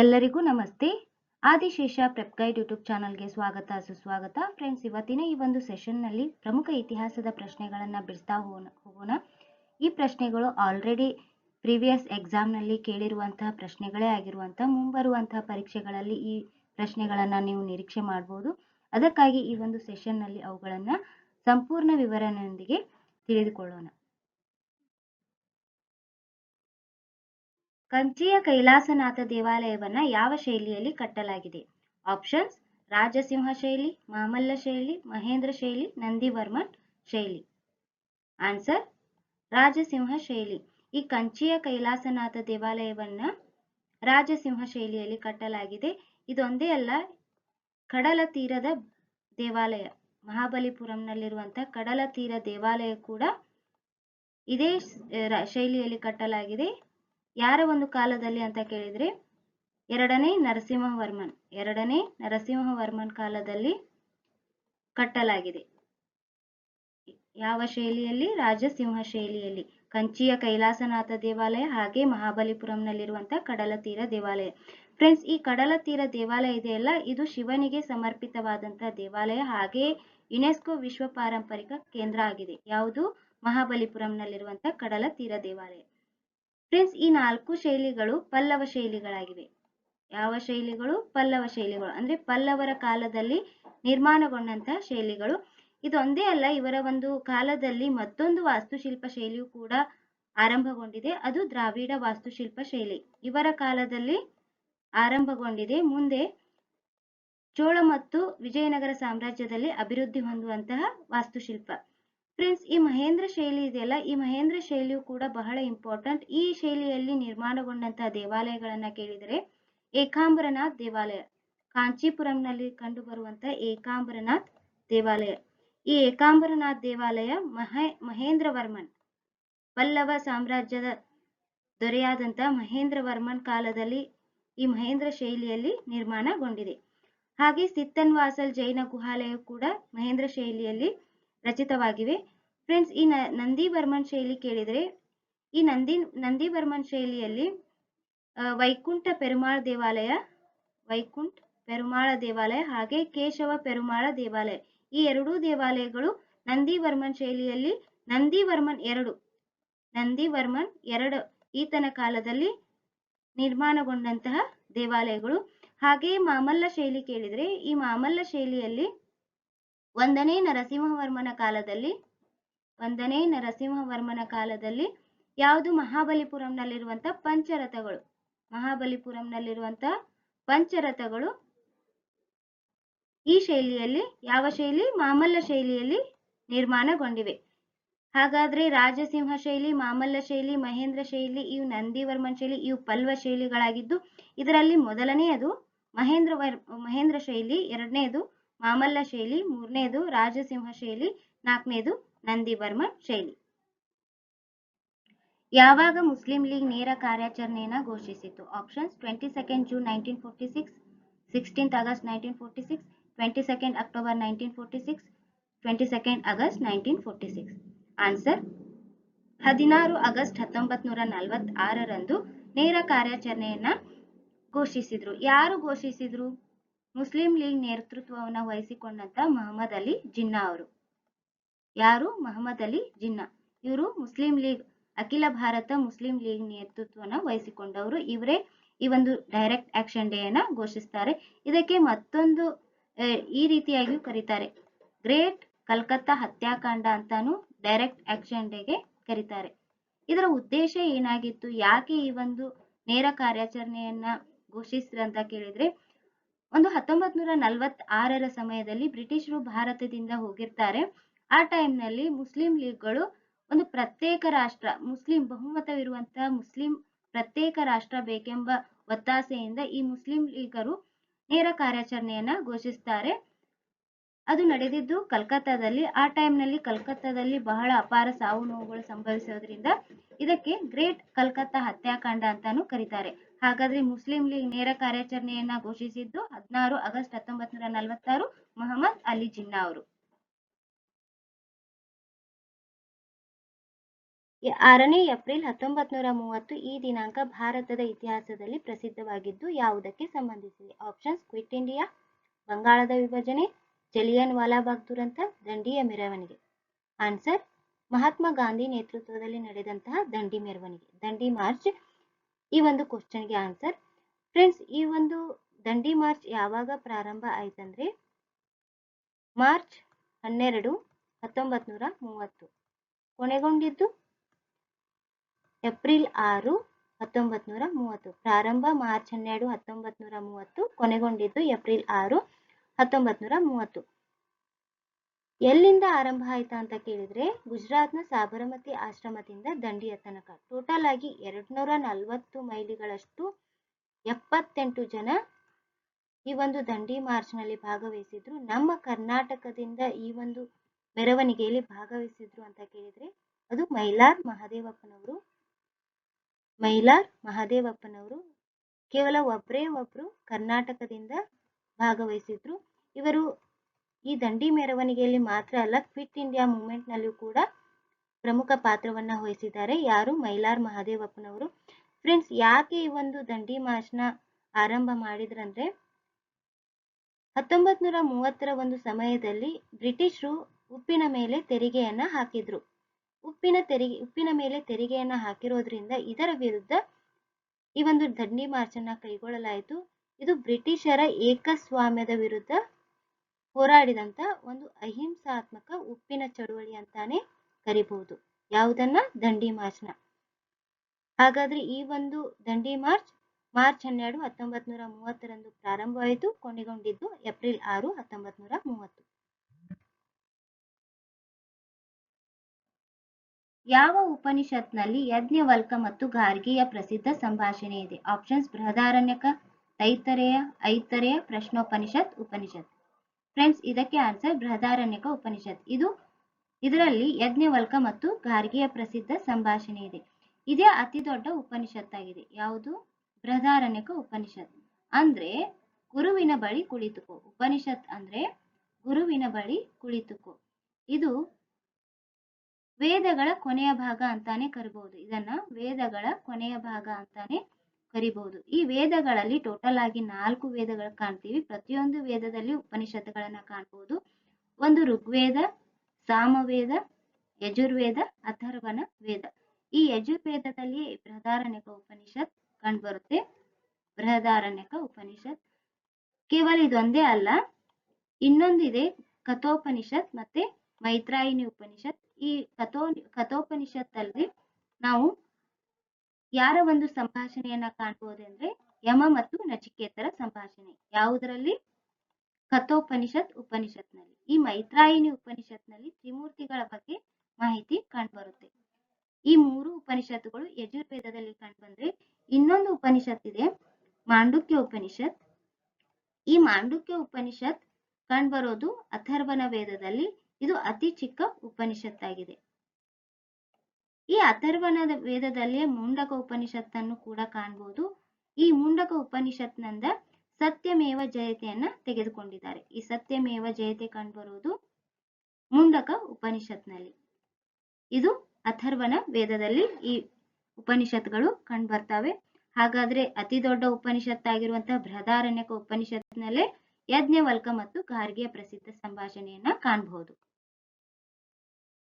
ಎಲ್ಲರಿಗೂ ನಮಸ್ತೆ. ಆದಿಶೇಷ ಪ್ರೆಪ್ಗೈಡ್ ಯೂಟ್ಯೂಬ್ ಚಾನಲ್ಗೆ ಸ್ವಾಗತ, ಸುಸ್ವಾಗತ. ಫ್ರೆಂಡ್ಸ್, ಇವತ್ತಿನ ಈ ಒಂದು ಸೆಷನ್ನಲ್ಲಿ ಪ್ರಮುಖ ಇತಿಹಾಸದ ಪ್ರಶ್ನೆಗಳನ್ನು ಬಿಡಿಸ್ತಾ ಹೋಗೋಣ ಈ ಪ್ರಶ್ನೆಗಳು ಆಲ್ರೆಡಿ ಪ್ರೀವಿಯಸ್ ಎಕ್ಸಾಮ್ನಲ್ಲಿ ಕೇಳಿರುವಂತಹ ಪ್ರಶ್ನೆಗಳೇ ಆಗಿರುವಂಥ, ಮುಂಬರುವಂತಹ ಪರೀಕ್ಷೆಗಳಲ್ಲಿ ಈ ಪ್ರಶ್ನೆಗಳನ್ನು ನೀವು ನಿರೀಕ್ಷೆ ಮಾಡ್ಬೋದು. ಅದಕ್ಕಾಗಿ ಈ ಒಂದು ಸೆಷನ್ನಲ್ಲಿ ಅವುಗಳನ್ನು ಸಂಪೂರ್ಣ ವಿವರಣೆಯೊಂದಿಗೆ ತಿಳಿದುಕೊಳ್ಳೋಣ. ಕಂಚಿಯ ಕೈಲಾಸನಾಥ ದೇವಾಲಯವನ್ನ ಯಾವ ಶೈಲಿಯಲ್ಲಿ ಕಟ್ಟಲಾಗಿದೆ? ಆಪ್ಷನ್ಸ್, ರಾಜಸಿಂಹ ಶೈಲಿ, ಮಾಮಲ್ಲ ಶೈಲಿ, ಮಹೇಂದ್ರ ಶೈಲಿ, ನಂದಿವರ್ಮನ್ ಶೈಲಿ. ಆನ್ಸರ್, ರಾಜಸಿಂಹ ಶೈಲಿ. ಈ ಕಂಚಿಯ ಕೈಲಾಸನಾಥ ದೇವಾಲಯವನ್ನ ರಾಜಸಿಂಹ ಶೈಲಿಯಲ್ಲಿ ಕಟ್ಟಲಾಗಿದೆ. ಇದೊಂದೇ ಅಲ್ಲ, ಕಡಲ ತೀರದ ದೇವಾಲಯ ಮಹಾಬಲಿಪುರಂನಲ್ಲಿರುವಂತಹ ಕಡಲ ತೀರ ದೇವಾಲಯ ಕೂಡ ಇದೇ ಶೈಲಿಯಲ್ಲಿ ಕಟ್ಟಲಾಗಿದೆ. ಯಾರ ಒಂದು ಕಾಲದಲ್ಲಿ ಅಂತ ಕೇಳಿದ್ರೆ, ಎರಡನೇ ನರಸಿಂಹವರ್ಮನ್ ಎರಡನೇ ನರಸಿಂಹವರ್ಮನ್ ಕಾಲದಲ್ಲಿ ಕಟ್ಟಲಾಗಿದೆ. ಯಾವ ಶೈಲಿಯಲ್ಲಿ? ರಾಜಸಿಂಹ ಶೈಲಿಯಲ್ಲಿ. ಕಂಚಿಯ ಕೈಲಾಸನಾಥ ದೇವಾಲಯ ಹಾಗೆ ಮಹಾಬಲಿಪುರಂನಲ್ಲಿರುವಂತಹ ಕಡಲ ತೀರ ದೇವಾಲಯ. ಫ್ರೆಂಡ್ಸ್, ಈ ಕಡಲ ತೀರ ದೇವಾಲಯ ಇದೆಯಲ್ಲ, ಇದು ಶಿವನಿಗೆ ಸಮರ್ಪಿತವಾದಂತಹ ದೇವಾಲಯ ಹಾಗೆ ಯುನೆಸ್ಕೋ ವಿಶ್ವ ಪಾರಂಪರಿಕ ಕೇಂದ್ರ ಆಗಿದೆ. ಯಾವುದು? ಮಹಾಬಲಿಪುರಂನಲ್ಲಿರುವಂತಹ ಕಡಲ ತೀರ ದೇವಾಲಯ. ಫ್ರೆಂಡ್ಸ್ ಈ ನಾಲ್ಕು ಶೈಲಿಗಳು ಪಲ್ಲವ ಶೈಲಿಗಳಾಗಿವೆ. ಯಾವ ಶೈಲಿಗಳು? ಪಲ್ಲವ ಶೈಲಿಗಳು. ಅಂದ್ರೆ ಪಲ್ಲವರ ಕಾಲದಲ್ಲಿ ನಿರ್ಮಾಣಗೊಂಡಂತಹ ಶೈಲಿಗಳು. ಇದೊಂದೇ ಅಲ್ಲ, ಇವರ ಒಂದು ಕಾಲದಲ್ಲಿ ಮತ್ತೊಂದು ವಾಸ್ತುಶಿಲ್ಪ ಶೈಲಿಯು ಕೂಡ ಆರಂಭಗೊಂಡಿದೆ. ಅದು ದ್ರಾವಿಡ ವಾಸ್ತುಶಿಲ್ಪ ಶೈಲಿ. ಇವರ ಕಾಲದಲ್ಲಿ ಆರಂಭಗೊಂಡಿದೆ. ಮುಂದೆ ಚೋಳ ಮತ್ತು ವಿಜಯನಗರ ಸಾಮ್ರಾಜ್ಯದಲ್ಲಿ ಅಭಿವೃದ್ಧಿ ಹೊಂದುವಂತಹ ವಾಸ್ತುಶಿಲ್ಪ. ಫ್ರೆಂಡ್ಸ್ ಈ ಮಹೇಂದ್ರ ಶೈಲಿ ಇದೆಯಲ್ಲ? ಈ ಮಹೇಂದ್ರ ಶೈಲಿಯು ಕೂಡ ಬಹಳ ಇಂಪಾರ್ಟೆಂಟ್ ಈ ಶೈಲಿಯಲ್ಲಿ ನಿರ್ಮಾಣಗೊಂಡಂತಹ ದೇವಾಲಯಗಳನ್ನ ಕೇಳಿದರೆ ಏಕಾಂಬರನಾಥ್ ದೇವಾಲಯ, ಕಾಂಚೀಪುರಂನಲ್ಲಿ ಕಂಡು ಬರುವಂತಹ ಏಕಾಂಬರನಾಥ್ ದೇವಾಲಯ. ಈ ಏಕಾಂಬರನಾಥ್ ದೇವಾಲಯ ಮಹೇ, ಮಹೇಂದ್ರವರ್ಮನ್, ಪಲ್ಲವ ಸಾಮ್ರಾಜ್ಯದ ದೊರೆಯಾದಂತಹ ಮಹೇಂದ್ರವರ್ಮನ್ ಕಾಲದಲ್ಲಿ ಈ ಮಹೇಂದ್ರ ಶೈಲಿಯಲ್ಲಿ ನಿರ್ಮಾಣಗೊಂಡಿದೆ. ಹಾಗೆ ಸಿತ್ತನ್ವಾಸಲ್ ಜೈನ ಗುಹಾಲಯ ಕೂಡ ಮಹೇಂದ್ರ ಶೈಲಿಯಲ್ಲಿ ರಚಿತವಾಗಿವೆ. ಫ್ರೆಂಡ್ಸ್ ಈ ನಂದಿವರ್ಮನ್ ಶೈಲಿ ಕೇಳಿದರೆ, ಈ ನಂದಿ ನಂದಿ ಬರ್ಮನ್ ಶೈಲಿಯಲ್ಲಿ ವೈಕುಂಠ ಪೆರುಮಾಳ ದೇವಾಲಯ, ವೈಕುಂಠ ಪೆರುಮಾಳ ದೇವಾಲಯ ಹಾಗೆ ಕೇಶವ ಪೆರುಮಾಳ ದೇವಾಲಯ. ಈ ಎರಡೂ ದೇವಾಲಯಗಳು ನಂದಿವರ್ಮನ್ ಶೈಲಿಯಲ್ಲಿ ನಂದಿವರ್ಮನ್ ಎರಡು ನಂದಿವರ್ಮನ್ ಎರಡು ಈತನ ಕಾಲದಲ್ಲಿ ನಿರ್ಮಾಣಗೊಂಡಂತಹ ದೇವಾಲಯಗಳು. ಹಾಗೆ ಮಾಮಲ್ಲ ಶೈಲಿ ಕೇಳಿದರೆ, ಈ ಮಾಮಲ್ಲ ಶೈಲಿಯಲ್ಲಿ ಒಂದನೇ ನರಸಿಂಹವರ್ಮನ ಕಾಲದಲ್ಲಿ ಒಂದನೇ ನರಸಿಂಹವರ್ಮನ ಕಾಲದಲ್ಲಿ ಯಾವುದು ಮಹಾಬಲಿಪುರಂನಲ್ಲಿರುವಂತಹ ಪಂಚರಥಗಳು. ಮಹಾಬಲಿಪುರಂನಲ್ಲಿರುವಂತಹ ಪಂಚರಥಗಳು ಈ ಶೈಲಿಯಲ್ಲಿ, ಯಾವ ಶೈಲಿ? ಮಾಮಲ್ಲ ಶೈಲಿಯಲ್ಲಿ ನಿರ್ಮಾಣಗೊಂಡಿವೆ. ಹಾಗಾದ್ರೆ ರಾಜಸಿಂಹ ಶೈಲಿ, ಮಾಮಲ್ಲ ಶೈಲಿ, ಮಹೇಂದ್ರ ಶೈಲಿ, ಇವು ನಂದಿವರ್ಮನ್ ಶೈಲಿ, ಇವು ಪಲ್ವ ಶೈಲಿಗಳಾಗಿದ್ದು, ಇದರಲ್ಲಿ ಮೊದಲನೆಯದು ಮಹೇಂದ್ರ ಮಹೇಂದ್ರ ಶೈಲಿ, ಎರಡನೇದು ಮಾಮಲ್ಲ ಶೈಲಿ, ಮೂರನೇದು ರಾಜಸಿಂಹ ಶೈಲಿ, ನಾಲ್ಕನೇದು ನಂದಿವರ್ಮನ್ ಶೈಲಿ. ಯಾವಾಗ ಮುಸ್ಲಿಂ ಲೀಗ್ ನೇರ ಕಾರ್ಯಾಚರಣೆಯನ್ನು ಘೋಷಿಸಿತು options twenty second June nineteen forty six sixteenth August nineteen forty six twenty second October nineteen forty six twenty second August nineteen forty six answer ಹದಿನಾರು ಆಗಸ್ಟ್ ಹತ್ತೊಂಬತ್ ನೂರ ನಲವತ್ತಾರರಂದು ನೇರ ಕಾರ್ಯಾಚರಣೆಯನ್ನ ಘೋಷಿಸಿದ್ರು. ಯಾರು ಘೋಷಿಸಿದ್ರು? ಮುಸ್ಲಿಂ ಲೀಗ್ ನೇತೃತ್ವವನ್ನು ವಹಿಸಿಕೊಂಡಂತ ಮೊಹಮ್ಮದ್ ಅಲಿ ಜಿನ್ನಾ ಅವರು. ಯಾರು? ಮಹಮ್ಮದ್ ಅಲಿ ಜಿನ್ನಾ. ಇವರು Muslim League, Akhila Bharata Muslim League ನೇತೃತ್ವನ ವಹಿಸಿಕೊಂಡವರು. ಇವರೇ ಈ ಒಂದು ಡೈರೆಕ್ಟ್ ಆಕ್ಷನ್ ಡೇ ಅನ್ನ ಘೋಷಿಸ್ತಾರೆ. ಇದಕ್ಕೆ ಮತ್ತೊಂದು ಈ ರೀತಿಯಾಗಿಯೂ ಕರೀತಾರೆ. ಗ್ರೇಟ್ ಕಲ್ಕತ್ತಾ ಹತ್ಯಾಕಾಂಡ ಅಂತಾನು ಡೈರೆಕ್ಟ್ ಆಕ್ಷನ್ ಡೇಗೆ ಕರೀತಾರೆ. ಇದರ ಉದ್ದೇಶ ಏನಾಗಿತ್ತು? ಯಾಕೆ ಈ ಒಂದು ನೇರ ಕಾರ್ಯಾಚರಣೆಯನ್ನ ಘೋಷಿಸಿದ್ರಂತ ಕೇಳಿದ್ರೆ, ಒಂದು ಹತ್ತೊಂಬತ್ ನೂರ ಸಮಯದಲ್ಲಿ ಬ್ರಿಟಿಷರು ಭಾರತದಿಂದ ಹೋಗಿರ್ತಾರೆ. ಆ ಟೈಮ್ನಲ್ಲಿ ಮುಸ್ಲಿಂ ಲೀಗ್ಗಳು ಒಂದು ಪ್ರತ್ಯೇಕ ರಾಷ್ಟ್ರ, ಮುಸ್ಲಿಂ ಬಹುಮತವಿರುವಂತಹ ಮುಸ್ಲಿಂ ಪ್ರತ್ಯೇಕ ರಾಷ್ಟ್ರ ಬೇಕೆಂಬ ಒತ್ತಾಸೆಯಿಂದ ಈ ಮುಸ್ಲಿಂ ಲೀಗರು ನೇರ ಕಾರ್ಯಾಚರಣೆಯನ್ನ ಘೋಷಿಸ್ತಾರೆ. ಅದು ನಡೆದಿದ್ದು ಕಲ್ಕತ್ತಾದಲ್ಲಿ, ಆ ಟೈಮ್ನಲ್ಲಿ ಕಲ್ಕತ್ತಾದಲ್ಲಿ ಬಹಳ ಅಪಾರ ಸಾವು ನೋವುಗಳು ಸಂಭವಿಸೋದ್ರಿಂದ ಇದಕ್ಕೆ ಗ್ರೇಟ್ ಕಲ್ಕತ್ತಾ ಹತ್ಯಾಕಾಂಡ ಅಂತಾನು ಕರೀತಾರೆ. ಹಾಗಾದ್ರೆ ಮುಸ್ಲಿಂ ಲೀಗ್ ನೇರ ಕಾರ್ಯಾಚರಣೆಯನ್ನ ಘೋಷಿಸಿದ್ದು ಹದಿನಾರು ಆಗಸ್ಟ್ ಹತ್ತೊಂಬತ್ ನೂರ ನಲವತ್ತಾರು, ಮೊಹಮ್ಮದ್ ಅಲಿ ಜಿನ್ನಾ ಅವರು. ಆರನೇ ಏಪ್ರಿಲ್ ಹತ್ತೊಂಬತ್ತು ನೂರ ಮೂವತ್ತು ಈ ದಿನಾಂಕ ಭಾರತದ ಇತಿಹಾಸದಲ್ಲಿ ಪ್ರಸಿದ್ಧವಾಗಿದ್ದು, ಯಾವುದಕ್ಕೆ ಸಂಬಂಧಿಸಿದೆ? ಆಪ್ಷನ್ಸ್ ಕ್ವಿಟ್ ಇಂಡಿಯಾ ಬಂಗಾಳದ ವಿಭಜನೆ, ಜಲಿಯನ್ ವಾಲಾಬಾಗ್ ದುರಂತ, ದಂಡಿಯ ಮೆರವಣಿಗೆ. ಆನ್ಸರ್ ಮಹಾತ್ಮ ಗಾಂಧಿ ನೇತೃತ್ವದಲ್ಲಿ ನಡೆದಂತಹ ದಂಡಿ ಮೆರವಣಿಗೆ. ದಂಡಿ ಮಾರ್ಚ್, ಈ ಒಂದು ಕ್ವಶನ್ಗೆ ಆನ್ಸರ್ ಫ್ರೆಂಡ್ಸ್ ಈ ಒಂದು ದಂಡಿ ಮಾರ್ಚ್ ಯಾವಾಗ ಪ್ರಾರಂಭ ಆಯ್ತಂದ್ರೆ, ಮಾರ್ಚ್ ಹನ್ನೆರಡು ಹತ್ತೊಂಬತ್ತು ನೂರ ಮೂವತ್ತು. ಕೊನೆಗೊಂಡಿದ್ದು ಏಪ್ರಿಲ್ ಆರು ಹತ್ತೊಂಬತ್ತು ನೂರ ಮೂವತ್ತು. ಪ್ರಾರಂಭ ಮಾರ್ಚ್ ಹನ್ನೆರಡು ಹತ್ತೊಂಬತ್ತು ನೂರ ಮೂವತ್ತು. ಕೊನೆಗೊಂಡಿದ್ದು ಏಪ್ರಿಲ್ ಆರು ಹತ್ತೊಂಬತ್ತು ನೂರ ಮೂವತ್ತು. ಎಲ್ಲಿಂದ ಆರಂಭ ಆಯ್ತಾ ಅಂತ ಕೇಳಿದ್ರೆ, ಗುಜರಾತ್ನ ಸಾಬರಮತಿ ಆಶ್ರಮದಿಂದ ದಂಡಿಯ ತನಕ. ಟೋಟಲ್ ಆಗಿ ಎರಡ್ನೂರ ನಲವತ್ತು ಮೈಲಿಗಳಷ್ಟು ಎಪ್ಪತ್ತೆಂಟು ಜನ ಈ ಒಂದು ದಂಡಿ ಮಾರ್ಚ್ನಲ್ಲಿ ಭಾಗವಹಿಸಿದ್ರು. ನಮ್ಮ ಕರ್ನಾಟಕದಿಂದ ಈ ಒಂದು ಮೆರವಣಿಗೆಯಲ್ಲಿ ಭಾಗವಹಿಸಿದ್ರು ಅಂತ ಕೇಳಿದ್ರೆ, ಅದು ಮೈಲಾರ್ ಮಹದೇವಪ್ಪನವರು ಮೈಲಾರ್ ಮಹದೇವಪ್ಪನವರು ಕೇವಲ ಒಬ್ಬರೇ ಒಬ್ರು ಕರ್ನಾಟಕದಿಂದ ಭಾಗವಹಿಸಿದ್ರು. ಇವರು ಈ ದಂಡಿ ಮೆರವಣಿಗೆಯಲ್ಲಿ ಮಾತ್ರ ಅಲ್ಲ, ಕ್ವಿಟ್ ಇಂಡಿಯಾ ಮೂವ್ಮೆಂಟ್ ನಲ್ಲಿಯೂ ಕೂಡ ಪ್ರಮುಖ ಪಾತ್ರವನ್ನ ವಹಿಸಿದ್ದಾರೆ. ಯಾರು? ಮೈಲಾರ್ ಮಹದೇವಪ್ಪನವರು. ಫ್ರೆಂಡ್ಸ್, ಯಾಕೆ ಈ ಒಂದು ದಂಡಿ ಮಾರ್ಚ್ನ ಆರಂಭ ಮಾಡಿದ್ರಂದ್ರೆ ಹತ್ತೊಂಬತ್ ನೂರ ಮೂವತ್ತರ ಒಂದು ಸಮಯದಲ್ಲಿ ಬ್ರಿಟಿಷರು ಉಪ್ಪಿನ ಮೇಲೆ ತೆರಿಗೆಯನ್ನ ಹಾಕಿದ್ರು. ಉಪ್ಪಿನ ತೆರಿಗೆ ಉಪ್ಪಿನ ಮೇಲೆ ತೆರಿಗೆಯನ್ನ ಹಾಕಿರೋದ್ರಿಂದ ಇದರ ವಿರುದ್ಧ ಈ ಒಂದು ದಂಡಿ ಮಾರ್ಚ್ ಅನ್ನ ಕೈಗೊಳ್ಳಲಾಯಿತು. ಇದು ಬ್ರಿಟಿಷರ ಏಕಸ್ವಾಮ್ಯದ ವಿರುದ್ಧ ಹೋರಾಡಿದಂತ ಒಂದು ಅಹಿಂಸಾತ್ಮಕ ಉಪ್ಪಿನ ಚಳುವಳಿ ಅಂತಾನೆ ಕರಿಬಹುದು. ಯಾವುದನ್ನ? ದಂಡಿ ಮಾರ್ಚ್ನ. ಹಾಗಾದ್ರೆ ಈ ಒಂದು ದಂಡಿ ಮಾರ್ಚ್ ಮಾರ್ಚ್ ಹನ್ನೆರಡು ಹತ್ತೊಂಬತ್ ನೂರ ಮೂವತ್ತರಂದು ಪ್ರಾರಂಭವಾಯಿತು. ಕೊನೆಗೊಂಡಿದ್ದು ಏಪ್ರಿಲ್ ಆರು ಹತ್ತೊಂಬತ್ ನೂರ ಮೂವತ್ತು. ಯಾವ ಉಪನಿಷತ್ನಲ್ಲಿ ಯಜ್ಞವಲ್ಕ ಮತ್ತು ಗಾರ್ಗಿಯ ಪ್ರಸಿದ್ಧ ಸಂಭಾಷಣೆ ಇದೆ? ಆಪ್ಷನ್ಸ್, ಬೃಹದಾರಣ್ಯಕ, ತೈತರೆಯ, ಐತರೆಯ, ಪ್ರಶ್ನೋಪನಿಷತ್, ಉಪನಿಷತ್. ಫ್ರೆಂಡ್ಸ್, ಇದಕ್ಕೆ ಆನ್ಸರ್ ಬೃಹದಾರಣ್ಯಕ ಉಪನಿಷತ್. ಇದು ಇದರಲ್ಲಿ ಯಜ್ಞವಲ್ಕ ಮತ್ತು ಗಾರ್ಗಿಯ ಪ್ರಸಿದ್ಧ ಸಂಭಾಷಣೆ ಇದೆ. ಇದೇ ಅತಿ ದೊಡ್ಡ ಉಪನಿಷತ್ತಾಗಿದೆ. ಯಾವುದು? ಬೃಹದಾರಣ್ಯಕ ಉಪನಿಷತ್. ಅಂದ್ರೆ, ಗುರುವಿನ ಬಳಿ ಕುಳಿತುಕೋ. ಉಪನಿಷತ್ ಅಂದ್ರೆ, ಗುರುವಿನ ಬಳಿ ಕುಳಿತುಕೋ. ಇದು ವೇದಗಳ ಕೊನೆಯ ಭಾಗ ಅಂತಾನೆ ಕರಿಬಹುದು. ಇದನ್ನ ವೇದಗಳ ಕೊನೆಯ ಭಾಗ ಅಂತಾನೆ ಕರಿಬಹುದು. ಈ ವೇದಗಳಲ್ಲಿ ಟೋಟಲ್ ಆಗಿ ನಾಲ್ಕು ವೇದಗಳು ಕಾಣ್ತೀವಿ. ಪ್ರತಿಯೊಂದು ವೇದದಲ್ಲಿ ಉಪನಿಷತ್ತುಗಳನ್ನ ಕಾಣಬಹುದು ಒಂದು ಋಗ್ವೇದ, ಸಾಮವೇದ, ಯಜುರ್ವೇದ ಅಥರ್ವನ ವೇದ. ಈ ಯಜುರ್ವೇದದಲ್ಲಿ ಬೃಹದಾರಣ್ಯಕ ಉಪನಿಷತ್ ಕಂಡುಬರುತ್ತೆ. ಬೃಹದಾರಣ್ಯಕ ಉಪನಿಷತ್. ಕೇವಲ ಇದೊಂದೇ ಅಲ್ಲ, ಇನ್ನೊಂದಿದೆ ಕಥೋಪನಿಷತ್ ಮತ್ತೆ ಮೈತ್ರಾಯಿನಿ ಉಪನಿಷತ್. ಈ ಕಥೋ, ಕಥೋಪನಿಷತ್ತಲ್ಲಿ ನಾವು ಯಾರ ಒಂದು ಸಂಭಾಷಣೆಯನ್ನ ಕಾಣಬಹುದು ಅಂದ್ರೆ ಯಮ ಮತ್ತು ನಚಿಕೇತರ ಸಂಭಾಷಣೆ. ಯಾವುದರಲ್ಲಿ? ಕಥೋಪನಿಷತ್ ಉಪನಿಷತ್ನಲ್ಲಿ. ಈ ಮೈತ್ರಾಯಿನಿ ಉಪನಿಷತ್ನಲ್ಲಿ ತ್ರಿಮೂರ್ತಿಗಳ ಬಗ್ಗೆ ಮಾಹಿತಿ ಕಂಡುಬರುತ್ತೆ. ಈ ಮೂರು ಉಪನಿಷತ್ತುಗಳು ಯಜುರ್ವೇದದಲ್ಲಿ ಕಂಡುಬಂದ್ರೆ ಇನ್ನೊಂದು ಉಪನಿಷತ್ ಇದೆ, ಮಾಂಡುಕ್ಯ ಉಪನಿಷತ್. ಈ ಮಾಂಡುಕ್ಯ ಉಪನಿಷತ್ ಕಂಡುಬರೋದು ಅಥರ್ವಣ ವೇದದಲ್ಲಿ ಇದು ಅತಿ ಚಿಕ್ಕ ಉಪನಿಷತ್ತಾಗಿದೆ. ಈ ಅಥರ್ವಣದ ವೇದದಲ್ಲಿಯೇ ಮುಂಡಕ ಉಪನಿಷತ್ತನ್ನು ಕೂಡ ಕಾಣಬಹುದು ಈ ಮುಂಡಕ ಉಪನಿಷತ್ನಿಂದ ಸತ್ಯಮೇವ ಜಯತೆಯನ್ನ ತೆಗೆದುಕೊಂಡಿದ್ದಾರೆ. ಈ ಸತ್ಯಮೇವ ಜಯತೆ ಕಂಡುಬರುವುದು ಮುಂಡಕ ಉಪನಿಷತ್ನಲ್ಲಿ. ಇದು ಅಥರ್ವನ ವೇದದಲ್ಲಿ ಈ ಉಪನಿಷತ್ಗಳು ಕಂಡುಬರ್ತವೆ. ಹಾಗಾದ್ರೆ ಅತಿ ದೊಡ್ಡ ಉಪನಿಷತ್ತಾಗಿರುವಂತಹ ಬೃಹದಾರಣ್ಯಕ ಉಪನಿಷತ್ನಲ್ಲೇ ಯಜ್ಞವಲ್ಕ ಮತ್ತು ಗಾರ್ಗಿಯ ಪ್ರಸಿದ್ಧ ಸಂಭಾಷಣೆಯನ್ನ ಕಾಣಬಹುದು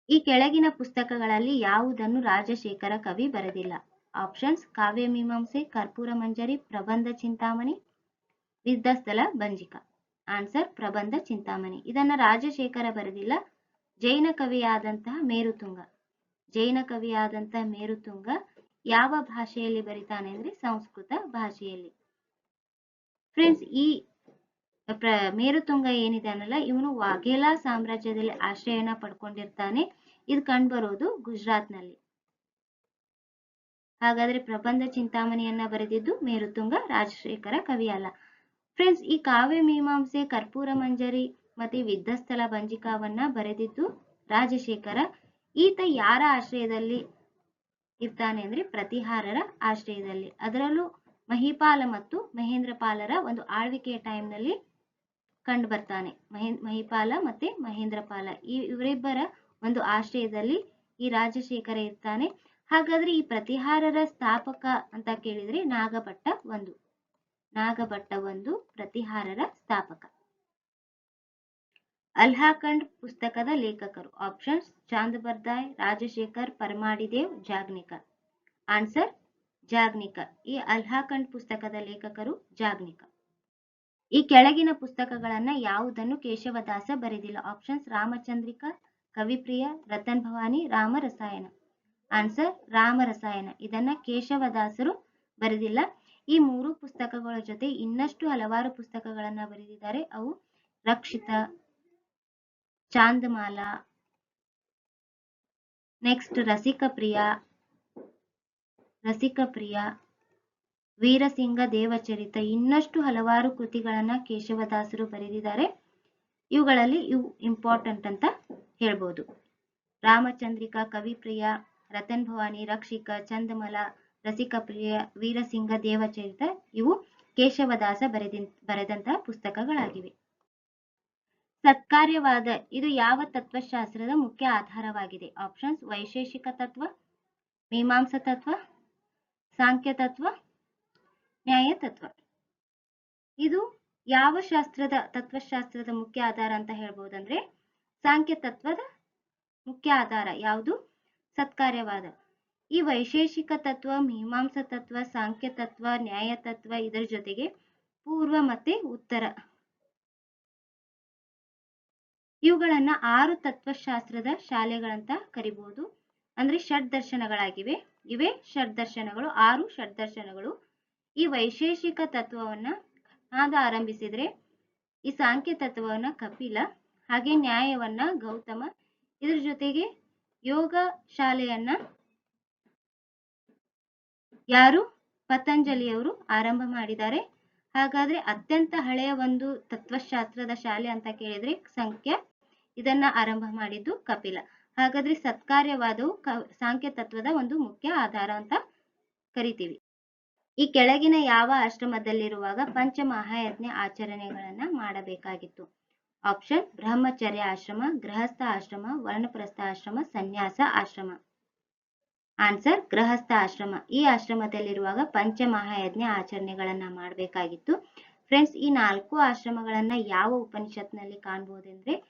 ಈ ಕೆಳಗಿನ ಪುಸ್ತಕಗಳಲ್ಲಿ ಯಾವುದನ್ನು ರಾಜಶೇಖರ ಕವಿ ಬರೆದಿಲ್ಲ? ಆಪ್ಷನ್ಸ್, ಕಾವ್ಯ ಮೀಮಾಂಸೆ, ಕರ್ಪೂರ ಮಂಜರಿ, ಪ್ರಬಂಧ ಚಿಂತಾಮಣಿ, ವಿದ್ಯಾಸ್ಥಲ, ಬಂಜಿಕ. ಆನ್ಸರ್, ಪ್ರಬಂಧ ಚಿಂತಾಮಣಿ. ಇದನ್ನ ರಾಜಶೇಖರ ಬರೆದಿಲ್ಲ, ಜೈನ ಕವಿಯಾದಂತಹ ಮೇರುತುಂಗ. ಜೈನ ಕವಿಯಾದಂತಹ ಮೇರುತುಂಗ ಯಾವ ಭಾಷೆಯಲ್ಲಿ ಬರಿತಾನೆ ಅಂದ್ರೆ ಸಂಸ್ಕೃತ ಭಾಷೆಯಲ್ಲಿ. ಫ್ರೆಂಡ್ಸ್ ಈ ಮೇರುತುಂಗ ಮೇರುತುಂಗ ಅನ್ನಲ್ಲ, ಇವನು ವಾಘೇಲಾ ಸಾಮ್ರಾಜ್ಯದಲ್ಲಿ ಆಶ್ರಯನ ಪಡ್ಕೊಂಡಿರ್ತಾನೆ. ಇದು ಕಂಡುಬರೋದು ಗುಜರಾತ್ನಲ್ಲಿ. ಹಾಗಾದ್ರೆ ಪ್ರಬಂಧ ಚಿಂತಾಮಣಿಯನ್ನ ಬರೆದಿದ್ದು ಮೇರುತುಂಗ ರಾಜಶೇಖರ ಕವಿ ಅಲ್ಲ ಫ್ರೆಂಡ್ಸ್, ಈ ಕಾವ್ಯ ಮೀಮಾಂಸೆ, ಕರ್ಪೂರ ಮಂಜರಿ ಮತ್ತೆ ವಿದ್ಯಸ್ಥಳ ಬಂಜಿಕಾವನ್ನ ಬರೆದಿದ್ದು ರಾಜಶೇಖರ. ಈತ ಯಾರ ಆಶ್ರಯದಲ್ಲಿ ಇರ್ತಾನೆ ಅಂದ್ರೆ ಪ್ರತಿಹಾರರ ಆಶ್ರಯದಲ್ಲಿ. ಅದರಲ್ಲೂ ಮಹಿಪಾಲ ಮತ್ತು ಮಹೇಂದ್ರಪಾಲರ ಒಂದು ಆಳ್ವಿಕೆಯ ಟೈಮ್ನಲ್ಲಿ ಕಂಡು ಬರ್ತಾನೆ. ಮಹೇ, ಮಹಿಪಾಲ ಮತ್ತೆ ಮಹೇಂದ್ರಪಾಲ. ಈ ಇವರಿಬ್ಬರ ಒಂದು ಆಶ್ರಯದಲ್ಲಿ ಈ ರಾಜಶೇಖರ ಇರ್ತಾನೆ. ಹಾಗಾದ್ರೆ ಈ ಪ್ರತಿಹಾರರ ಸ್ಥಾಪಕ ಅಂತ ಕೇಳಿದ್ರೆ ನಾಗಭಟ್ಟ ಒಂದು. ನಾಗಭಟ್ಟ ಒಂದು ಪ್ರತಿಹಾರರ ಸ್ಥಾಪಕ. ಅಲ್ಹಾಖಂಡ್ ಪುಸ್ತಕದ ಲೇಖಕರು. ಆಪ್ಷನ್ಸ್ ಚಾಂದ್ ಬರ್ದಾಯ್ ರಾಜಶೇಖರ್, ಪರಮಾಡಿದೇವ್, ಜಾಗ್ನಿಕರ್. ಆನ್ಸರ್ ಜಾಗ್ನಿಕರ್. ಈ ಅಲ್ಹಾಖಂಡ್ ಪುಸ್ತಕದ ಲೇಖಕರು ಜಾಗ್ನಿಕ ಈ ಕೆಳಗಿನ ಪುಸ್ತಕಗಳನ್ನ ಯಾವುದನ್ನು ಕೇಶವದಾಸ ಬರೆದಿಲ್ಲ. Options Ramchandrika Kavipriya, Ratan Bhavani Rama Rasayan answer Ramrasayan. ಇದನ್ನ ಕೇಶವದಾಸರು ಬರೆದಿಲ್ಲ. ಈ ಮೂರು ಪುಸ್ತಕಗಳ ಜೊತೆ ಇನ್ನಷ್ಟು ಹಲವಾರು ಪುಸ್ತಕಗಳನ್ನ ಬರೆದಿದ್ದಾರೆ. ಅವು ರಕ್ಷಿತ, ಚಾಂದಮಾಲ ನೆಕ್ಸ್ಟ್ ರಸಿಕಪ್ರಿಯ ರಸಿಕಪ್ರಿಯ, ವೀರಸಿಂಗ ದೇವಚರಿತ. ಇನ್ನಷ್ಟು ಹಲವಾರು ಕೃತಿಗಳನ್ನ ಕೇಶವದಾಸರು ಬರೆದಿದ್ದಾರೆ. ಇವುಗಳಲ್ಲಿ ಇವು ಇಂಪಾರ್ಟೆಂಟ್ ಅಂತ ಹೇಳ್ಬೋದು. ರಾಮಚಂದ್ರಿಕಾ ಕವಿಪ್ರಿಯ ರತನ್ ಭವಾನಿ, ರಕ್ಷಿಕ, ಚಂದಮಲ ರಸಿಕಪ್ರಿಯ ವೀರಸಿಂಗ ದೇವಚರಿತ ಇವು ಕೇಶವದಾಸ ಬರೆದಿ ಬರೆದಂತಹ ಪುಸ್ತಕಗಳಾಗಿವೆ. ಸತ್ಕಾರ್ಯವಾದ ಇದು ಯಾವ ತತ್ವಶಾಸ್ತ್ರದ ಮುಖ್ಯ ಆಧಾರವಾಗಿದೆ? ಆಪ್ಷನ್ಸ್ ವೈಶೇಷಿಕ ತತ್ವ, ಮೀಮಾಂಸ ತತ್ವ, ಸಾಂಖ್ಯ ತತ್ವ, ನ್ಯಾಯ ತತ್ವ. ಇದು ಯಾವ ಶಾಸ್ತ್ರದ ತತ್ವಶಾಸ್ತ್ರದ ಮುಖ್ಯ ಆಧಾರ ಅಂತ ಹೇಳ್ಬೋದಂದ್ರೆ ಸಾಂಖ್ಯ ತತ್ವದ ಮುಖ್ಯ ಆಧಾರ ಯಾವುದು? ಸತ್ಕಾರ್ಯವಾದ. ಈ ವೈಶೇಷಿಕ ತತ್ವ, ಮೀಮಾಂಸ ತತ್ವ, ಸಾಂಖ್ಯ ತತ್ವ, ನ್ಯಾಯ ತತ್ವ ಇದರ ಜೊತೆಗೆ ಪೂರ್ವ ಮತ್ತೆ ಉತ್ತರ. ಇವುಗಳನ್ನ ಆರು ತತ್ವಶಾಸ್ತ್ರದ ಶಾಲೆಗಳಂತ ಕರಿಬಹುದು ಅಂದ್ರೆ ಷಡ್ ದರ್ಶನಗಳಾಗಿವೆ. ಇವೆ ಷಡ್ ದರ್ಶನಗಳು, ಆರು ಷಡ್ ದರ್ಶನಗಳು. ಈ ವೈಶೇಷಿಕ ತತ್ವವನ್ನ ಆರಂಭಿಸಿದ್ರೆ ಈ ಸಾಂಖ್ಯ ತತ್ವವನ್ನ ಕಪಿಲ ಹಾಗೆ ನ್ಯಾಯವನ್ನ ಗೌತಮ ಇದ್ರ ಜೊತೆಗೆ ಯೋಗ ಶಾಲೆಯನ್ನ ಯಾರು? ಪತಂಜಲಿಯವರು ಆರಂಭ ಮಾಡಿದ್ದಾರೆ. ಹಾಗಾದ್ರೆ ಅತ್ಯಂತ ಹಳೆಯ ಒಂದು ತತ್ವಶಾಸ್ತ್ರದ ಶಾಲೆ ಅಂತ ಕೇಳಿದ್ರೆ ಸಂಖ್ಯೆ ಇದನ್ನ ಆರಂಭ ಮಾಡಿದ್ದು ಕಪಿಲ. ಹಾಗಾದ್ರೆ ಸತ್ಕಾರ್ಯವಾದವು ಕ, ಸಾಂಖ್ಯ ತತ್ವದ ಒಂದು ಮುಖ್ಯ ಆಧಾರ ಅಂತ ಕರಿತೀವಿ. ಈ ಕೆಳಗಿನ ಯಾವ ಆಶ್ರಮದಲ್ಲಿರುವಾಗ ಪಂಚಮಹಾಯಜ್ಞ ಆಚರಣೆಗಳನ್ನ ಮಾಡಬೇಕಾಗಿತ್ತು. ಆಪ್ಷನ್ ಬ್ರಹ್ಮಚರ್ಯ ಆಶ್ರಮ ಗೃಹಸ್ಥ ಆಶ್ರಮ ವರ್ಣಪ್ರಸ್ಥ ಆಶ್ರಮ ಸನ್ಯಾಸ ಆಶ್ರಮ ಆನ್ಸರ್ ಗೃಹಸ್ಥ ಆಶ್ರಮ ಈ ಆಶ್ರಮದಲ್ಲಿರುವಾಗ ಪಂಚಮಹಾಯಜ್ಞ ಆಚರಣೆಗಳನ್ನ ಮಾಡಬೇಕಾಗಿತ್ತು. ಫ್ರೆಂಡ್ಸ್ ಈ ನಾಲ್ಕು ಆಶ್ರಮಗಳನ್ನ ಯಾವ ಉಪನಿಷತ್ನಲ್ಲಿ ಕಾಣಬಹುದೆಂದ್ರೆ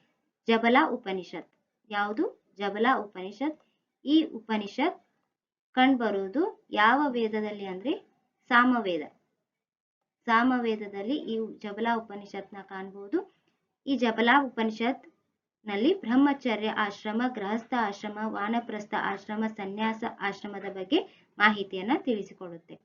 ಜಬಲ ಉಪನಿಷತ್. ಯಾವುದು? ಜಬಲ ಉಪನಿಷತ್. ಈ ಉಪನಿಷತ್ ಕಂಡುಬರುವುದು ಯಾವ ವೇದದಲ್ಲಿ ಅಂದ್ರೆ ಸಾಮವೇದ. ಸಾಮವೇದದಲ್ಲಿ ಈ ಜಬಲ ಉಪನಿಷತ್ನ ಕಾಣಬಹುದು ಈ ಜಪಲಾ ಉಪನಿಷತ್ನಲ್ಲಿ ಬ್ರಹ್ಮಚರ್ಯ ಆಶ್ರಮ, ಗೃಹಸ್ಥ ಆಶ್ರಮ, ವಾನಪ್ರಸ್ಥ ಆಶ್ರಮ, ಸನ್ಯಾಸ ಆಶ್ರಮದ ಬಗ್ಗೆ ಮಾಹಿತಿಯನ್ನ ತಿಳಿಸಿಕೊಡುತ್ತೆ.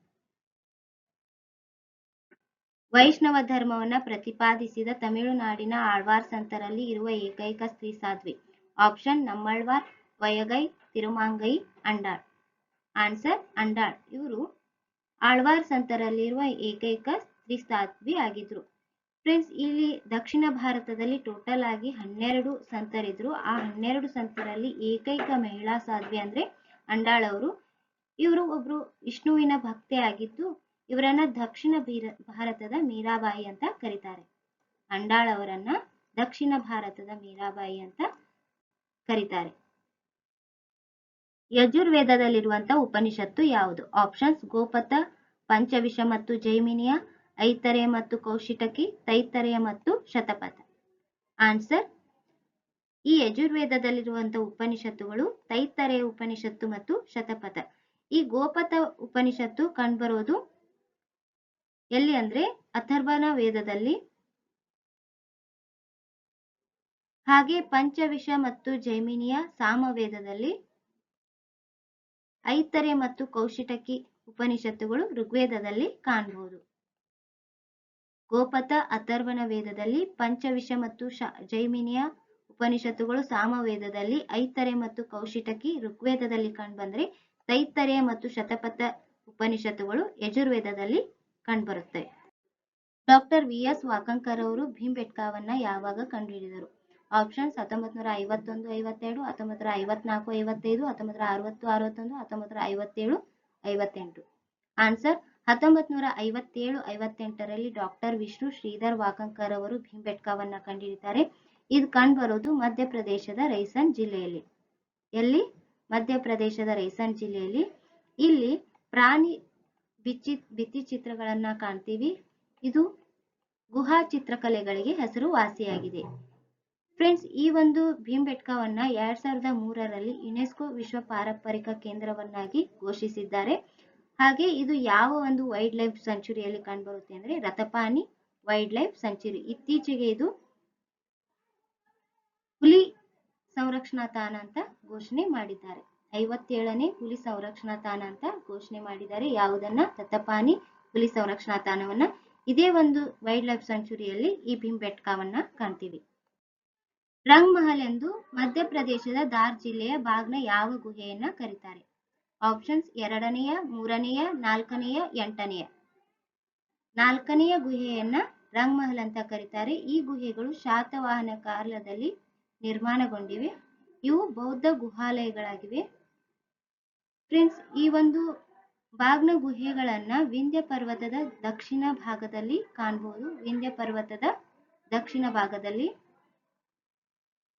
ವೈಷ್ಣವ ಧರ್ಮವನ್ನ ಪ್ರತಿಪಾದಿಸಿದ ತಮಿಳುನಾಡಿನ ಆಳ್ವಾರ್ ಸಂತರಲ್ಲಿ ಇರುವ ಏಕೈಕ ಸ್ತ್ರೀ ಸಾಧ್ವಿ. ಆಪ್ಷನ್ ನಮ್ಮಳ್ವಾರ್, ವಯಗೈ, ತಿರುಮಾಂಗೈ, ಅಂಡಾಳ್. ಆನ್ಸರ್ ಅಂಡಾಳ್. ಇವರು ಆಳ್ವಾರ್ ಸಂತರಲ್ಲಿರುವ ಏಕೈಕ ಸ್ತ್ರೀ ಸಾಧ್ವಿ ಆಗಿದ್ರು. ಫ್ರೆಂಡ್ಸ್ ಇಲ್ಲಿ ದಕ್ಷಿಣ ಭಾರತದಲ್ಲಿ ಟೋಟಲ್ ಆಗಿ ಹನ್ನೆರಡು ಸಂತರಿದ್ರು. ಆ ಹನ್ನೆರಡು ಸಂತರಲ್ಲಿ ಏಕೈಕ ಮಹಿಳಾ ಸಾಧ್ವಿ ಅಂದ್ರೆ ಅಂಡಾಳವರು ಇವರು ಒಬ್ರು ವಿಷ್ಣುವಿನ ಭಕ್ತೆ ಆಗಿದ್ದು, ಇವರನ್ನ ದಕ್ಷಿಣ ಭಾರತದ ಮೀರಾಬಾಯಿ ಅಂತ ಕರೀತಾರೆ. ಅಂಡಾಳವರನ್ನ ದಕ್ಷಿಣ ಭಾರತದ ಮೀರಾಬಾಯಿ ಅಂತ ಕರೀತಾರೆ. ಯಜುರ್ವೇದದಲ್ಲಿರುವಂತ ಉಪನಿಷತ್ತು ಯಾವುದು? ಆಪ್ಷನ್ಸ್ ಗೋಪತ, ಪಂಚವಿಷ ಮತ್ತು ಜೈಮಿನಿಯ. ಐತರೆಯ ಮತ್ತು ಕೌಶಿಟಕಿ ತೈತರೆಯ ಮತ್ತು ಶತಪಥ. ಆನ್ಸರ್ ಈ ಯಜುರ್ವೇದದಲ್ಲಿರುವಂತಹ ಉಪನಿಷತ್ತುಗಳು ತೈತರೆಯ ಉಪನಿಷತ್ತು ಮತ್ತು ಶತಪಥ. ಈ ಗೋಪತ ಉಪನಿಷತ್ತು ಕಂಡುಬರೋದು ಎಲ್ಲಿ ಅಂದ್ರೆ ಅಥರ್ವನ ವೇದದಲ್ಲಿ. ಹಾಗೆ ಪಂಚವಿಷ ಮತ್ತು ಜೈಮಿನಿಯ ಸಾಮವೇದದಲ್ಲಿ. ಐತರೆ ಮತ್ತು ಕೌಶಿಟಕಿ ಉಪನಿಷತ್ತುಗಳು ಋಗ್ವೇದದಲ್ಲಿ ಕಾಣಬಹುದು ಗೋಪತ ಅಥರ್ವಣ ವೇದದಲ್ಲಿ ಪಂಚವಿಷ ಮತ್ತು ಶ ಜೈಮಿನಿಯ ಉಪನಿಷತ್ತುಗಳು ಸಾಮವೇದದಲ್ಲಿ ಐತರೆ ಮತ್ತು ಕೌಶಿಟಕಿ ಋಗ್ವೇದದಲ್ಲಿ ಕಂಡುಬಂದ್ರೆ ತೈತರೆ ಮತ್ತು ಶತಪಥ ಉಪನಿಷತ್ತುಗಳು ಯಜುರ್ವೇದದಲ್ಲಿ ಕಂಡುಬರುತ್ತೆ. ಡಾಕ್ಟರ್ ವಿ ಎಸ್ ವಾಕಂಕರ್ ಅವರು ಭೀಂಬೆಟ್ಕಾವನ್ನ ಯಾವಾಗ ಕಂಡುಹಿಡಿದರು? ಆಪ್ಷನ್ಸ್ ಹತ್ತೊಂಬತ್ತು ನೂರ ಐವತ್ತೊಂದು, ಐವತ್ತೆರಡು ಹತ್ತೊಂಬತ್ತು ನೂರ ಐವತ್ನಾಲ್ಕು, ಐವತ್ತೈದು ಹತ್ತೊಂಬತ್ತು ನೂರ ಅರವತ್ತು, ಅರವತ್ತೊಂದು ಹತ್ತೊಂಬತ್ತು ನೂರ ಐವತ್ತೇಳು, ಐವತ್ತೆಂಟು. ಆನ್ಸರ್ ಹತ್ತೊಂಬತ್ತು ನೂರ ಐವತ್ತೇಳು ಐವತ್ತೆಂಟರಲ್ಲಿ ಡಾಕ್ಟರ್ ವಿಷ್ಣು ಶ್ರೀಧರ್ ವಾಕಂಕರ್ ಅವರು ಭೀಂಬೆಟ್ಕಾವನ್ನ ಕಂಡಿಡಿದ್ದಾರೆ. ಇದು ಕಂಡುಬರೋದು ಮಧ್ಯಪ್ರದೇಶದ ರೈಸನ್ ಜಿಲ್ಲೆಯಲ್ಲಿ. ಎಲ್ಲಿ? ಮಧ್ಯಪ್ರದೇಶದ ರೈಸನ್ ಜಿಲ್ಲೆಯಲ್ಲಿ. ಇಲ್ಲಿ ಪ್ರಾಣಿ ಬಿಚ್ಚಿ ಭಿತ್ತಿಚಿತ್ರಗಳನ್ನ ಕಾಣ್ತೀವಿ. ಇದು ಗುಹಾ ಚಿತ್ರಕಲೆಗಳಿಗೆ ಹೆಸರುವಾಸಿಯಾಗಿದೆ ಫ್ರೆಂಡ್ಸ್, ಈ ಒಂದು ಭೀಮ್ಬೆಟ್ಕಾವನ್ನ ಎರಡ್ ಸಾವಿರದ ಮೂರರಲ್ಲಿ ಯುನೆಸ್ಕೋ ವಿಶ್ವ ಪಾರಂಪರಿಕ ಕೇಂದ್ರವನ್ನಾಗಿ ಘೋಷಿಸಿದ್ದಾರೆ. ಹಾಗೆ ಇದು ಯಾವ ಒಂದು ವೈಲ್ಡ್ ಲೈಫ್ ಸೆಂಚುರಿಯಲ್ಲಿ ಕಂಡುಬರುತ್ತೆ ಅಂದ್ರೆ ರತಪಾನಿ ವೈಲ್ಡ್ ಲೈಫ್ ಸೆಂಚುರಿ ಇತ್ತೀಚೆಗೆ ಇದು ಹುಲಿ ಸಂರಕ್ಷಣಾ ತಾಣ ಅಂತ ಘೋಷಣೆ ಮಾಡಿದ್ದಾರೆ. ಐವತ್ತೇಳನೇ ಹುಲಿ ಸಂರಕ್ಷಣಾ ತಾಣ ಅಂತ ಘೋಷಣೆ ಮಾಡಿದ್ದಾರೆ. ಯಾವುದನ್ನ? ರಥಪಾನಿ ಹುಲಿ ಸಂರಕ್ಷಣಾ ತಾಣವನ್ನ ಇದೇ ಒಂದು ವೈಲ್ಡ್ ಲೈಫ್ ಸೆಂಚುರಿಯಲ್ಲಿ ಈ ಭೀಂಬೆಟ್ಕವನ್ನ ಕಾಣ್ತೀವಿ. ರಂಗ್ ಮಹಲ್ ಎಂದು ಮಧ್ಯಪ್ರದೇಶದ ದಾರ್ ಜಿಲ್ಲೆಯ ಬಾಗ್ನ ಯಾವ ಗುಹೆಯನ್ನ ಕರೀತಾರೆ? ಆಪ್ಷನ್ಸ್ ಎರಡನೆಯ, ಮೂರನೆಯ, ನಾಲ್ಕನೆಯ, ಎಂಟನೆಯ. ನಾಲ್ಕನೆಯ ಗುಹೆಯನ್ನ ರಂಗ್ ಮಹಲ್ ಅಂತ ಕರೀತಾರೆ. ಈ ಗುಹೆಗಳು ಶಾತವಾಹನ ಕಾಲದಲ್ಲಿ ನಿರ್ಮಾಣಗೊಂಡಿವೆ. ಇವು ಬೌದ್ಧ ಗುಹಾಲಯಗಳಾಗಿವೆ. ಫ್ರೆಂಡ್ಸ್ ಈ ಒಂದು ಬಾಗ್ನ ಗುಹೆಗಳನ್ನ ವಿಂಧ್ಯ ಪರ್ವತದ ದಕ್ಷಿಣ ಭಾಗದಲ್ಲಿ ಕಾಣಬಹುದು ವಿಂಧ್ಯ ಪರ್ವತದ ದಕ್ಷಿಣ ಭಾಗದಲ್ಲಿ.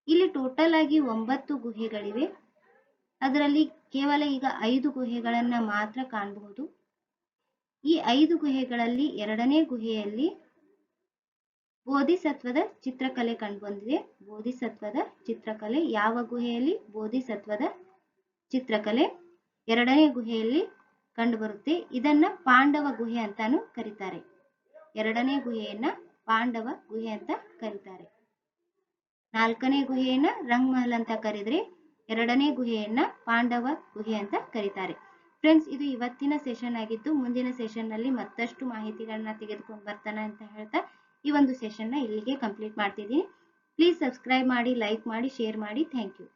ಇಲ್ಲಿ ಟೋಟಲ್ ಆಗಿ ಒಂಬತ್ತು ಗುಹೆಗಳಿವೆ. ಅದರಲ್ಲಿ ಕೇವಲ ಈಗ ಐದು ಗುಹೆಗಳನ್ನ ಮಾತ್ರ ಕಾಣಬಹುದು ಈ ಐದು ಗುಹೆಗಳಲ್ಲಿ ಎರಡನೇ ಗುಹೆಯಲ್ಲಿ ಬೋಧಿಸತ್ವದ ಚಿತ್ರಕಲೆ ಕಂಡುಬಂದಿದೆ. ಬೋಧಿಸತ್ವದ ಚಿತ್ರಕಲೆ ಯಾವ ಗುಹೆಯಲ್ಲಿ? ಬೋಧಿಸತ್ವದ ಚಿತ್ರಕಲೆ ಎರಡನೇ ಗುಹೆಯಲ್ಲಿ ಕಂಡುಬರುತ್ತೆ. ಇದನ್ನ ಪಾಂಡವ ಗುಹೆ ಅಂತಾನು ಕರೀತಾರೆ. ಎರಡನೇ ಗುಹೆಯನ್ನ ಪಾಂಡವ ಗುಹೆ ಅಂತ ಕರೀತಾರೆ. ನಾಲ್ಕನೇ ಗುಹೆಯನ್ನ ರಂಗ್ ಮಹಲ್ ಅಂತ ಕರೆದ್ರೆ ಎರಡನೇ ಗುಹೆಯನ್ನ ಪಾಂಡವ ಗುಹೆ ಅಂತ ಕರೀತಾರೆ. ಫ್ರೆಂಡ್ಸ್ ಇದು ಇವತ್ತಿನ ಸೆಷನ್ ಆಗಿದ್ದು ಮುಂದಿನ ಸೆಷನ್ನಲ್ಲಿ ಮತ್ತಷ್ಟು ಮಾಹಿತಿಗಳನ್ನ ತೆಗೆದುಕೊಂಡು ಬರ್ತಾನೆ ಅಂತ ಹೇಳ್ತಾ ಈ ಒಂದು ಸೆಷನ್ನ ಇಲ್ಲಿಗೆ ಕಂಪ್ಲೀಟ್ ಮಾಡ್ತಿದ್ದೀನಿ. ಪ್ಲೀಸ್ ಸಬ್ಸ್ಕ್ರೈಬ್ ಮಾಡಿ ಲೈಕ್ ಮಾಡಿ ಶೇರ್ ಮಾಡಿ. Thank you